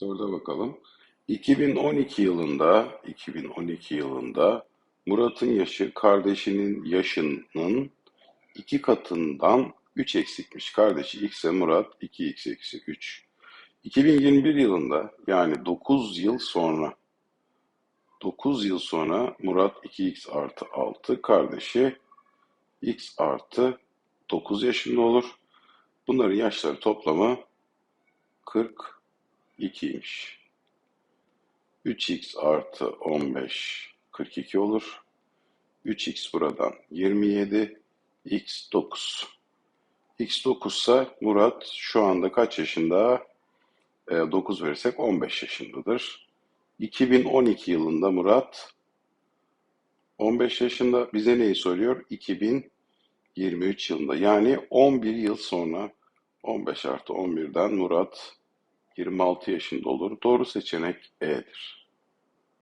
Dörde bakalım. 2012 yılında 2012 yılında Murat'ın yaşı kardeşinin yaşının iki katından 3 eksikmiş. Kardeşi x Murat 2x eksi 3. 2021 yılında yani 9 yıl sonra 9 yıl sonra Murat 2x artı 6 kardeşi x artı 9 yaşında olur. Bunların yaşları toplamı 42'ymiş. 3x artı 15 42 olur. 3x buradan 27, x 9. x 9 ise Murat şu anda kaç yaşında? E, 9 verirsek 15 yaşındadır. 2012 yılında Murat 15 yaşında bize neyi söylüyor? 2023 yılında yani 11 yıl sonra 15 artı 11'den Murat 26 yaşında olur. Doğru seçenek E'dir.